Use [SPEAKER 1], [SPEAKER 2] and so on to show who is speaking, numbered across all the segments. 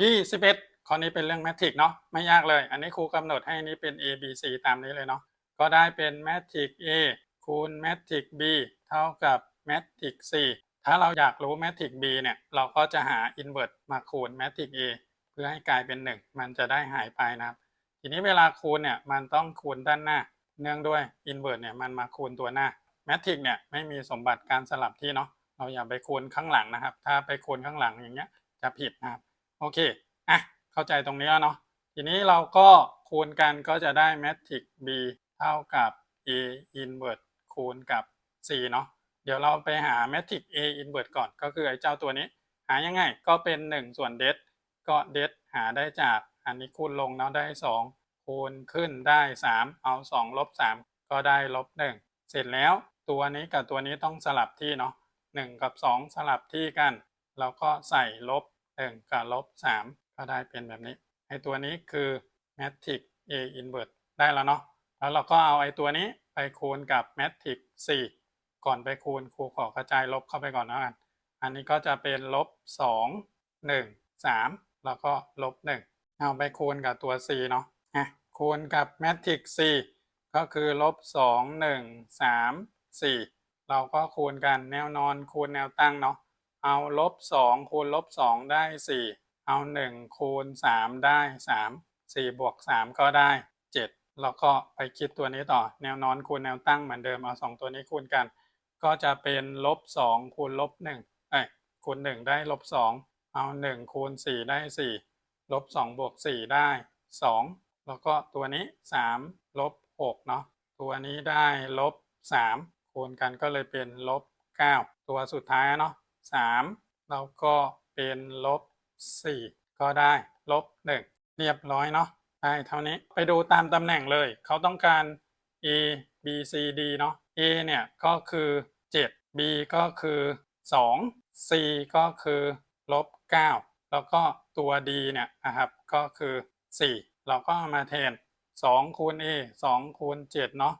[SPEAKER 1] 21ข้อนี้เป็นเรื่องแมทริกเนาะไม่ยากเลย อันนี้ครูกำหนดให้นี้เป็น a b c ตามนี้เลยเนาะก็ได้เป็นแมทริก a คูณแมทริก b เท่ากับแมทริก c ถ้าเราอยากรู้แมทริก b เนี่ยเราก็จะหาอินเวอร์มาคูณแมทริก a เพื่อให้กลายเป็น 1 มันจะได้หายไปนะครับทีนี้เวลาคูณเนี่ยมันต้องคูณด้านหน้า เนื่องด้วยอินเวอร์เนี่ยมันมาคูณตัวหน้าแมทริกเนี่ยไม่มีสมบัติการสลับที่เนาะเราอย่าไปคูณข้างหลังนะครับ ถ้าไปคูณข้างหลังอย่างเงี้ยจะผิดนะครับ โอเค อะ เข้าใจตรงนี้แล้วเนาะ ทีนี้เราก็คูณกันก็จะได้แมทริกซ์ b เท่ากับ a inverse คูณกับ c เนาะ เดี๋ยวเราไปหาแมทริกซ์ a inverse ก่อน ก็คือไอ้เจ้าตัวนี้ หายังไง ก็เป็น 1 ส่วนเดฟก็เดฟหาได้จากอันนี้คูณลงเนาะได้ 2 คูณขึ้นได้ 3 เอา 2 ลบ 3 ก็ได้ลบ 1 เสร็จแล้วตัวนี้กับตัวนี้ต้องสลับที่เนาะ1กับ 2 สลับที่กัน เราก็ใส่ลบ 1กับลบ3ก็ได้เป็นแบบนี้ไอตัวนี้คือแมทริก A inverse ได้แล้วเนาะแล้วเราก็เอาไอตัวนี้ไปคูณกับแมทริก4ก่อนไปคูณครูขอกระจายลบเข้าไปก่อนนะกัน อันนี้ก็จะเป็นลบ 2 1 3 แล้วก็ลบ 1 เอาไปคูณกับตัว c เนาะอะคูณกับแมทริก c ก็คือลบ 2 1 3 4 เราก็คูณกันแนวนอนคูณแนวตั้งเนาะ เอาลบสองคูณลบสองได้สี่เอาหนึ่งคูณสามได้สามสี่บวกสามก็ได้เจ็ดแล้วก็ไปคิดตัวนี้ต่อแนวนอนคูณแนวตั้งเหมือนเดิมเอาสองตัวนี้คูณกัน ก็จะเป็นลบสองคูณลบหนึ่งเอ้ยคูณหนึ่งได้ลบสองเอาหนึ่งคูณสี่ได้สี่ลบสองบวกสี่ได้สองแล้วก็ตัวนี้สามลบหกเนาะตัวนี้ได้ลบสามคูณกันก็เลยเป็นลบเก้าตัวสุดท้ายเนาะ สามแล้วก็เป็นลบสี่ก็ได้ลบหนึ่งเรียบร้อยเนาะได้เท่านี้ไปดูตามตำแหน่งเลย เขาต้องการ a b c d เนาะ a เนี่ยก็คือ 7 b ก็คือ 2 c ก็คือลบ 9 แล้วก็ตัว d เนี่ยนะครับก็คือ 4 เราก็ามาแทน 2 คูณ a 2 คูณ 7 เนาะ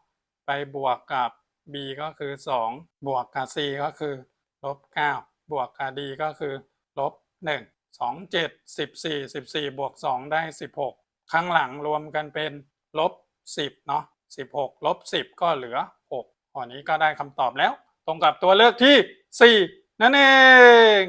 [SPEAKER 1] ไปบวกกับ b ก็คือ 2 บวกกับ c ก็คือลบ 9 บวกกับ d ก็คือลบ 1 2 7 14 14 บวก 2 ได้ 16 ข้างหลังรวมกันเป็นลบ 10 เนาะ16 ลบ 10 ก็เหลือ 6ข้อนี้ก็ได้คำตอบแล้ว ตรงกับตัวเลือกที่ 4 นั่นเอง